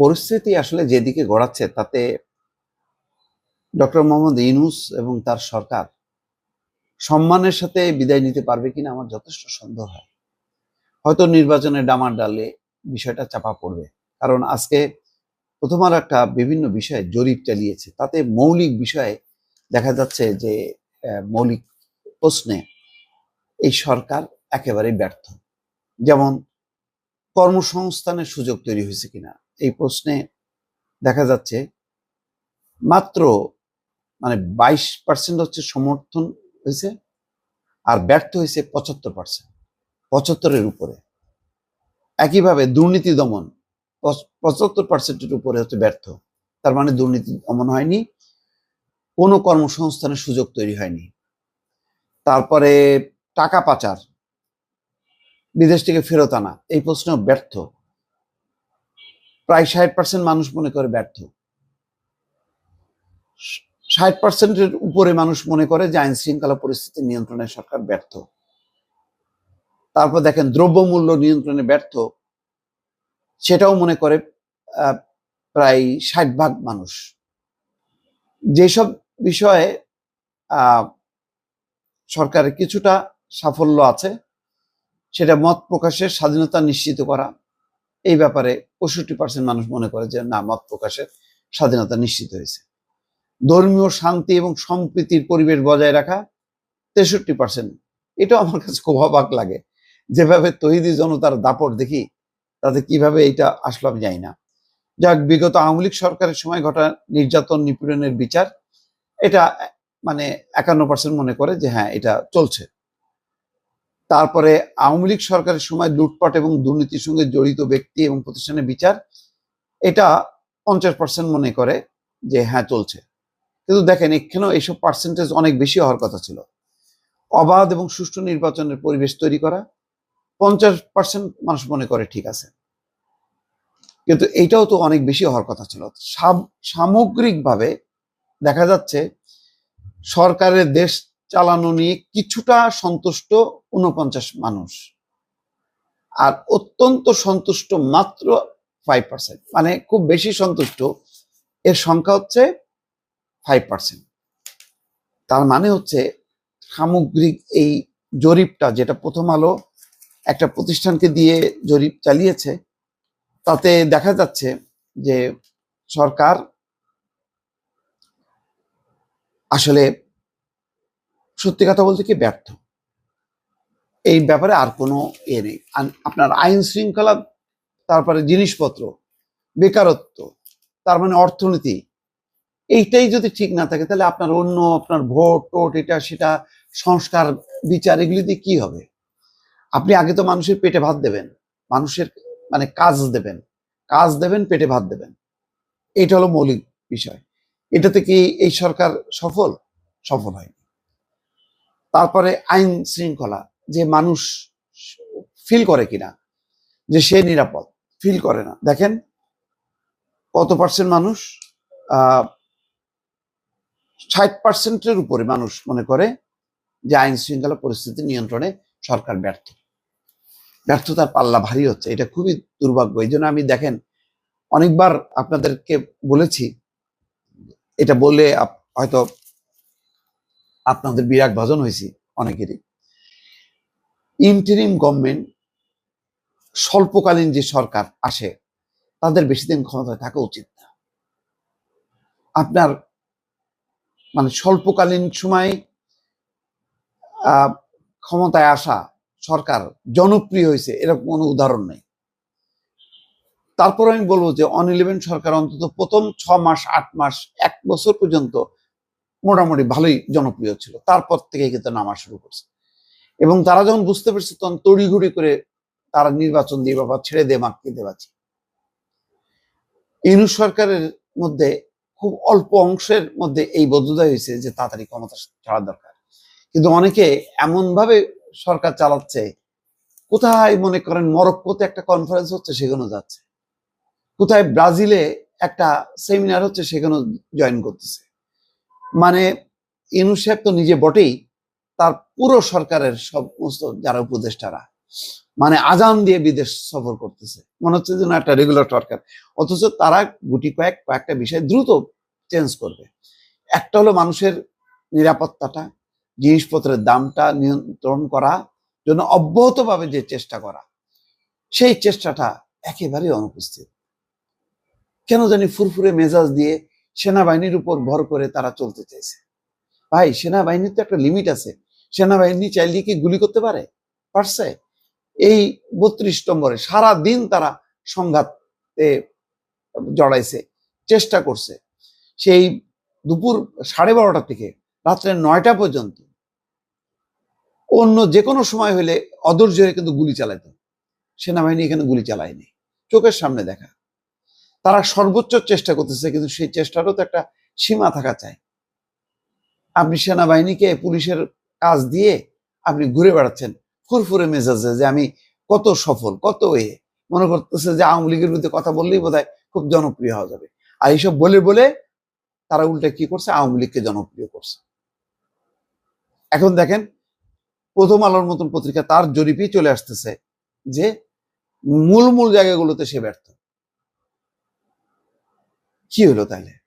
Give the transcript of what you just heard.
পরিস্থিতি আসলে যেদিকে গড়াচ্ছে, তাতে ডক্টর মোহাম্মদ ইউনুস এবং তার সরকার সম্মানের সাথে বিদায় নিতে পারবে কিনা আমার যথেষ্ট সন্দেহ হয়। হয়তো নির্বাচনের ডামার ডালে বিষয়টা চাপা পড়বে। কারণ আজকে প্রথম আর একটা বিভিন্ন বিষয়ে জরিপ চালিয়েছে। তাতে মৌলিক বিষয়ে দেখা যাচ্ছে যে মৌলিক প্রশ্নে এই সরকার একেবারেই ব্যর্থ। যেমন কর্মসংস্থানের সুযোগ তৈরি হয়েছে কিনা এই প্রশ্নে দেখা যাচ্ছে, মাত্র মানে বাইশ পার্সেন্ট হচ্ছে সমর্থন হয়েছে আর ব্যর্থ হয়েছে পঁচাত্তর পার্সেন্ট পঁচাত্তরের উপরে। একইভাবে দুর্নীতি দমন পঁচাত্তর পার্সেন্টের উপরে হচ্ছে ব্যর্থ। তার মানে দুর্নীতি দমন হয়নি, কোনো কর্মসংস্থানের সুযোগ তৈরি হয়নি। তারপরে টাকা পাচার, বিদেশ থেকে ফেরত আনা, এই প্রশ্নেও ব্যর্থ। প্রায় ষাট পার্সেন্ট মানুষ মনে করে ব্যর্থ। ষাট পার্সেন্টের উপরে মানুষ মনে করে যে আইন শৃঙ্খলা পরিস্থিতি নিয়ন্ত্রণে সরকার ব্যর্থ। তারপর দেখেন দ্রব্যমূল্য নিয়ন্ত্রণে ব্যর্থ, সেটাও মনে করে প্রায় ষাট ভাগ মানুষ। যেসব বিষয়ে সরকারের কিছুটা সাফল্য আছে, সেটা মত প্রকাশের স্বাধীনতা নিশ্চিত করা এই ব্যাপারে পঁয়ষট্টি পার্সেন্ট মানুষ মনে করে যে, না, মত প্রকাশের স্বাধীনতা নিশ্চিত হয়েছে। ধর্মীয় শান্তি এবং সম্প্রীতির পরিবেশ বজায় রাখা তেষট্টি পার্সেন্ট এটাও আমার কাছে খুব অবাক লাগে। যেভাবে তহিদি জনতার দাপট দেখি, তাতে কীভাবে এটা আসলো আমি জানি না। যাক, বিগত আওয়ামী সরকারের সময় ঘটা নির্যাতন নিপীড়নের বিচার, এটা মানে একান্ন পার্সেন্ট মনে করে যে হ্যাঁ এটা চলছে। তারপরে আওয়ামী লীগ সরকারের সময় লুটপাট এবং দুর্নীতির সঙ্গে জড়িত ব্যক্তি এবং প্রতিষ্ঠানের বিচার, এটা পঞ্চাশ পার্সেন্ট মনে করে যে হ্যাঁ চলছে। কিন্তু দেখেন, এখানেও এইসব পার্সেন্টেজ অনেক বেশি হওয়ার কথা ছিল। অবাধ এবং সুষ্ঠু নির্বাচনের পরিবেশ তৈরি করা পঞ্চাশ পার্সেন্ট মানুষ মনে করে ঠিক আছে। কিন্তু এইটাও তো অনেক বেশি হওয়ার কথা ছিল। সাম- সামগ্রিকভাবে দেখা যাচ্ছে সরকারের দেশ চালানো নিয়ে কিছুটা সন্তুষ্ট উনপঞ্চাশ মানুষ। আর অত্যন্ত সন্তুষ্ট মাত্র ফাইভ পার্সেন্ট মানে খুব বেশি সন্তুষ্ট, এর সংখ্যা হচ্ছে ফাইভ পার্সেন্ট তার মানে হচ্ছে সামগ্রিক এই জরিপটা, যেটা প্রথম আলো একটা প্রতিষ্ঠানকে দিয়ে জরিপ চালিয়েছে, তাতে দেখা যাচ্ছে যে সরকার আসলে সত্যি কথা বলতে কি ব্যর্থ। এই ব্যাপারে আর কোনো এ নেই। আপনার আইন শৃঙ্খলা, তারপরে জিনিসপত্র, বেকারত্ব, তার মানে অর্থনীতি, এইটাই যদি ঠিক না থাকে, তাহলে আপনার অন্য, আপনার ভোট টোট, এটা সেটা, সংস্কার, বিচার, এগুলি দিয়ে কি হবে? আপনি আগে তো মানুষের পেটে ভাত দেবেন, মানুষের মানে কাজ দেবেন কাজ দেবেন, পেটে ভাত দেবেন। এটা হলো মৌলিক বিষয়। এটাতে কি এই সরকার সফল? সফল হয়নি। তারপরে আইন শৃঙ্খলা যে মানুষ ফিল করে কিনা, যে সে নিরাপদ ফিল করে না। দেখেন কত পার্সেন্ট মানুষ ষাট পার্সেন্টের উপরে মানুষ মনে করে যে আইন শৃঙ্খলা পরিস্থিতি নিয়ন্ত্রণে সরকার ব্যর্থ। ব্যর্থতার পাল্লা ভারী হচ্ছে, এটা খুবই দুর্ভাগ্য। এই জন্য আমি দেখেন, অনেকবার আপনাদেরকে বলেছি, এটা বলে হয়তো আপনাদের বিরাট ভজন হয়েছি অনেকেরই। ইন্টারিম গভর্নমেন্ট স্বল্পকালীন যে সরকার আসে, তাদের বেশি দিন ক্ষমতায় থাকা উচিত না। আপনার মানে স্বল্পকালীন সময় ক্ষমতায় আসা সরকার জনপ্রিয় হয়েছে, এরকম কোনো উদাহরণ নেই। তারপর আমি বলব যে অন ইলেভেন সরকার অন্তত প্রথম ছ মাস, আট মাস, এক বছর পর্যন্ত মোটামুটি ভালোই জনপ্রিয় ছিল। তারপর থেকে কিন্তু নামা শুরু করছে। এবং তারা যখন বুঝতে পেরেছে, তখন তড়িঘড়ি করে তারা নির্বাচন দিয়ে বাবা ছেড়ে দে মাকে দেবাচ্ছি ইউনুস সরকারের মধ্যে খুব অল্প অংশের মধ্যে এই বোধোদয় হয়েছে যে তাড়াতাড়ি ক্ষমতা ছাড়া দরকার। কিন্তু অনেকে এমন ভাবে সরকার চালাচ্ছে, কোথায় মনে করেন মরক্কোতে একটা কনফারেন্স হচ্ছে সেখানে যাচ্ছে। কোথায় ব্রাজিলে একটা সেমিনার হচ্ছে সেখানে জয়েন করতেছে। মানে ইউনুস সাহেব তো নিজে বটেই তার পুরো সরকারের সমস্ত যারা উপদেষ্টারা মানে আজান দিয়ে বিদেশ সফর করতেছে। মনে হচ্ছে যেন একটা রেগুলার সরকার। অথচ তারা গুটি কয়েক, কয়েকটা বিষয় দ্রুত চেঞ্জ করবে। একটা হলো মানুষের নিরাপত্তাটা, জিনিসপত্রের দামটা নিয়ন্ত্রণ করা জন্য অব্যাহতভাবে যে চেষ্টা করা, সেই চেষ্টাটা একেবারেই অনুপস্থিত। কেন জানি ফুরফুরে মেজাজ দিয়ে সেনাবাহিনীর উপর ভর করে তারা চলতে চাইছে। ভাই, সেনাবাহিনীর তো একটা লিমিট আছে। সেনাবাহিনী চাইলে কি গুলি করতে পারে? পারছে? এই বত্রিশ নম্বরে সারা দিন তারা সংঘাতে জড়াইছে, চেষ্টা করছে। সেই দুপুর সাড়ে বারোটা থেকে রাত্রে নয়টা পর্যন্ত অন্য যে কোনো সময় হলে অধৈর্য হয়ে কিন্তু গুলি চালাইতো। সেনাবাহিনী এখানে গুলি চালায়নি। চোখের সামনে দেখা। তারা সর্বোচ্চ চেষ্টা করতেছে, কিন্তু সেই চেষ্টারও তো একটা সীমা থাকা চাই। আপনি সেনাবাহিনীকে, পুলিশের কাজ দিয়ে আপনি ঘুরে বেড়াচ্ছেন। ফুরফুরে মেজাজে যে আমি কত সফল, কত এ। মনে করতেছে যে আওয়ামী লীগের বিরুদ্ধে কথা বললেই বোধহয় খুব জনপ্রিয় হওয়া যাবে। আর এইসব বলে বলে তারা উল্টা কি করছে? আওয়ামী লীগকে জনপ্রিয় করছে। এখন দেখেন, প্রথম আলোর মতন পত্রিকা তার জরিপেই চলে আসতেছে যে মূল মূল জায়গাগুলোতে সে ব্যর্থ। কি হলো তাহলে?